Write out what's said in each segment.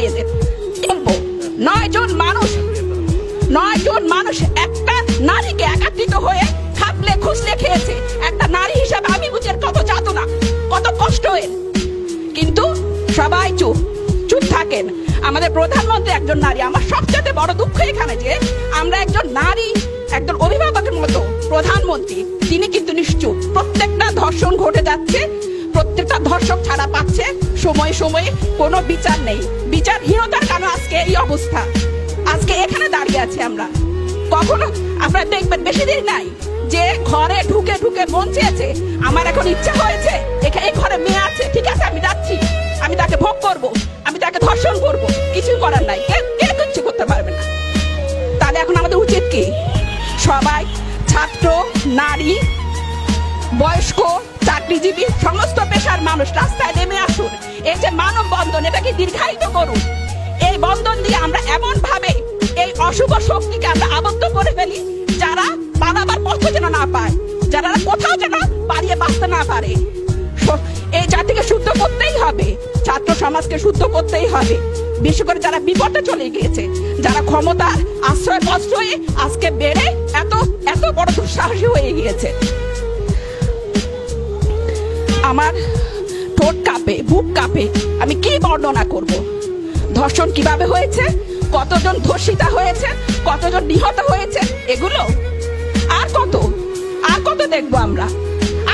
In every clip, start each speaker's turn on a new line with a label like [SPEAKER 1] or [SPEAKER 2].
[SPEAKER 1] মেয়েদের কিন্তু নয় জন মানুষ নয় জন মানুষ একটা নারীকে একাত্রিত হয়ে খাপলে খুসলে খেয়েছে। একটা নারী হিসাবে আমি বুঝের কত যাতনা, কত কষ্ট এর। কিন্তু সবাই চুপ চুপ থাকেন। আমাদের প্রধানমন্ত্রী একজন নারী। আমার সবচেয়ে বড় দুঃখ এখানে যে, আমরা একজন নারী, একজন অভিভাবকের মতো প্রধানমন্ত্রী। তিনি কিন্তু নিশ্চুপ। প্রত্যেকটা ধর্ষণ ঘটে যাচ্ছে, প্রত্যেকটা ধর্ষক ছাড়া পাচ্ছে। সময় সময়ে কোনো বিচার নেই। বিচারহীনতার কারণে আজকে এই অবস্থা। আজকে এখানে দাঁড়িয়ে আছি আমরা। কখনো আপনারা দেখবেন বেশি দিন নাই যে ঘরে ঢুকে ঢুকে মন চেয়েছে, আমার এখন ইচ্ছা হয়েছে এখানে এই ঘরে মেয়ে আছে, ঠিক আছে, আমি যাচ্ছি। আমি তাকে ভোগ করব, আমি তাকে ধর্ষণ করব কিছু করার নাই। কে কে কিচ্ছু করতে পারবে না। তাহলে এখন আমাদের উচিত কি? সবাই ছাত্র, নারী, বয়স্ক চাকরিজীবী সমস্ত পেশার মানুষ রাস্তায় নেমে আসুন। এই যে মানব বন্ধন, এটাকে দীর্ঘায়িত করুন। এই বন্ধন দিয়ে আমরা এমন ভাবে এই অশুভ শক্তিকে আমরা আবদ্ধ করে ফেলি, যারা পালাবার পথ যেন না পায়, যারা কোথাও যেন পালিয়ে বাঁচতে না পারে। এই জাতিকে শুদ্ধ করতেই হবে, ছাত্র সমাজকে শুদ্ধ করতেই হবে। বিশেষ করে যারা বিপদে চলে গিয়েছে, যারা ক্ষমতার আশ্রয় প্রশ্রয়ে আজকে বেড়ে এত এত বড় দুঃসাহসী হয়ে গিয়েছে। আমার ঠোঁট কাঁপে, বুক কাঁপে, আমি কি বর্ণনা করব? ধর্ষণ কীভাবে হয়েছে? কতজন ধর্ষিতা হয়েছে? কতজন নিহত হয়েছে? এগুলো? আর কত? আর কত দেখব আমরা?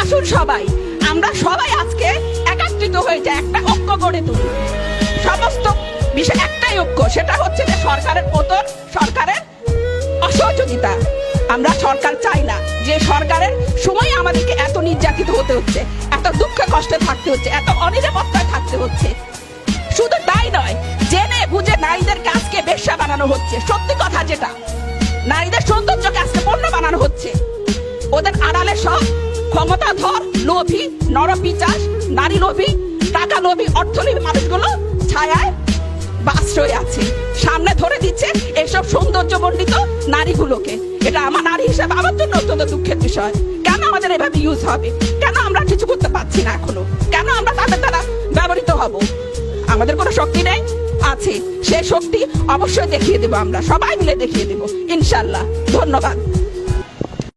[SPEAKER 1] আসুন সবাই, আমরা সবাই আজকে একাত্রিত হয়ে যায় একটা ঐক্য গড়ে তুলি। সমস্ত বিষয় একটাই ঐক্য, সেটা হচ্ছে যে সরকারের পতন সরকারের অসহযোগিতা। আমরা সরকার চাই না। যে সরকারের সময় আমাদেরকে এত নির্যাতিত হতে হচ্ছে, এত দুঃখে কষ্টে থাকতে হচ্ছে, এত অনিরাপত্তায় থাকতে হচ্ছে। শুধু তাই নয়, জেনে বুঝে নারীদের কাজকে বেশ্যা বানানো হচ্ছে। সত্যি কথা যেটা, নারীদের সৌন্দর্যকে আজকে পণ্য বানানো হচ্ছে। ওদের আড়ালে সব ক্ষমতাধর লোভী, নরপিচাস, নারী লোভী, টাকা লোভী, অর্থলোভী মানুষগুলো ছায়ায় বা আশ্রয় আছে। সামনে ধরে দিচ্ছে এইসব সৌন্দর্যমণ্ডিত নারীগুলোকে। এটা আমার নারী হিসাবে আমার জন্য অত্যন্ত দুঃখের বিষয়। কেন আমাদের এভাবে ইউজ হবে? কেন আমরা কিছু করতে পারছি না এখনও? কেন আমরা তাদের দ্বারা ব্যবহৃত হব? আমাদের কোনো শক্তি নেই? আছে। সেই শক্তি অবশ্যই দেখিয়ে দেবো আমরা। সবাই মিলে দেখিয়ে দেবো। ইনশাল্লাহ। ধন্যবাদ।